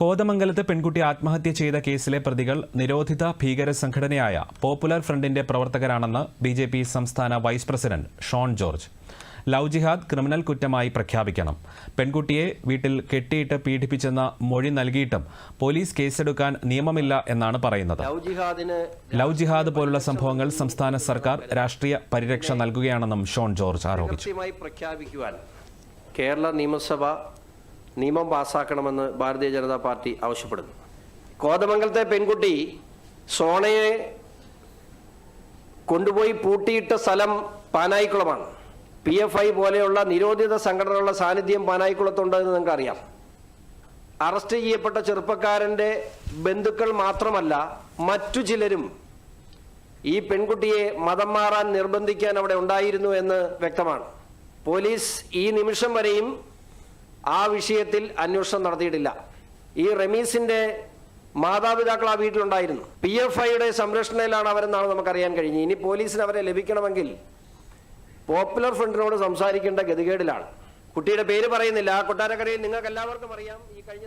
കോതമംഗലത്ത് പെൺകുട്ടി ആത്മഹത്യ ചെയ്ത കേസിലെ പ്രതികൾ നിരോധിത ഭീകര സംഘടനയായ പോപ്പുലർ ഫ്രണ്ടിന്റെ പ്രവർത്തകരാണെന്ന് ബി ജെ പി സംസ്ഥാന vice president Shone George. Love jihad criminal കുറ്റമായി പ്രഖ്യാപിക്കണം. പെൺകുട്ടിയെ വീട്ടിൽ കെട്ടിയിട്ട് പീഡിപ്പിച്ചെന്ന മൊഴി നൽകിയിട്ടും പോലീസ് കേസെടുക്കാൻ നിയമമില്ല എന്നാണ് പറയുന്നത്. ലവ് ജിഹാദ് പോലുള്ള സംഭവങ്ങൾ സംസ്ഥാന സർക്കാർ രാഷ്ട്രീയ പരിരക്ഷ നൽകുകയാണെന്നും ഷോൺ ജോർജ് ആരോപിച്ചു. കേരള നിയമസഭ നിയമം പാസ്സാക്കണമെന്ന് ഭാരതീയ ജനതാ പാർട്ടി ആവശ്യപ്പെടുന്നു. കോതമംഗലത്തെ പെൺകുട്ടി സോണയെ കൊണ്ടുപോയി പൂട്ടിയിട്ട സ്ഥലം പാനായിക്കുളമാണ്. പി എഫ് ഐ പോലെയുള്ള നിരോധിത സംഘടനകളുടെ സാന്നിധ്യം പാനായിക്കുളത്തുണ്ടെന്ന് നിങ്ങൾക്ക് അറിയാം അറസ്റ്റ് ചെയ്യപ്പെട്ട ചെറുപ്പക്കാരന്റെ ബന്ധുക്കൾ മാത്രമല്ല മറ്റു ചിലരും ഈ പെൺകുട്ടിയെ മതം മാറാൻ നിർബന്ധിക്കാൻ അവിടെ ഉണ്ടായിരുന്നു എന്ന് വ്യക്തമാണ്. പോലീസ് ഈ നിമിഷം വരെയും ആ വിഷയത്തിൽ അന്വേഷണം നടത്തിയിട്ടില്ല. ഈ റമീസിന്റെ മാതാപിതാക്കൾ ആ വീട്ടിലുണ്ടായിരുന്നു. പി എഫ് ഐയുടെ സംരക്ഷണയിലാണ് അവരെന്നാണ് നമുക്കറിയാൻ കഴിഞ്ഞത്. ഇനി പോലീസിന് അവരെ ലഭിക്കണമെങ്കിൽ പോപ്പുലർ ഫ്രണ്ടിനോട് സംസാരിക്കേണ്ട ഗതികേടിലാണ്. കുട്ടിയുടെ പേര് പറയുന്നില്ല. ആ കൊട്ടാരക്കരയിൽ നിങ്ങൾക്ക് എല്ലാവർക്കും അറിയാം. ഈ കഴിഞ്ഞ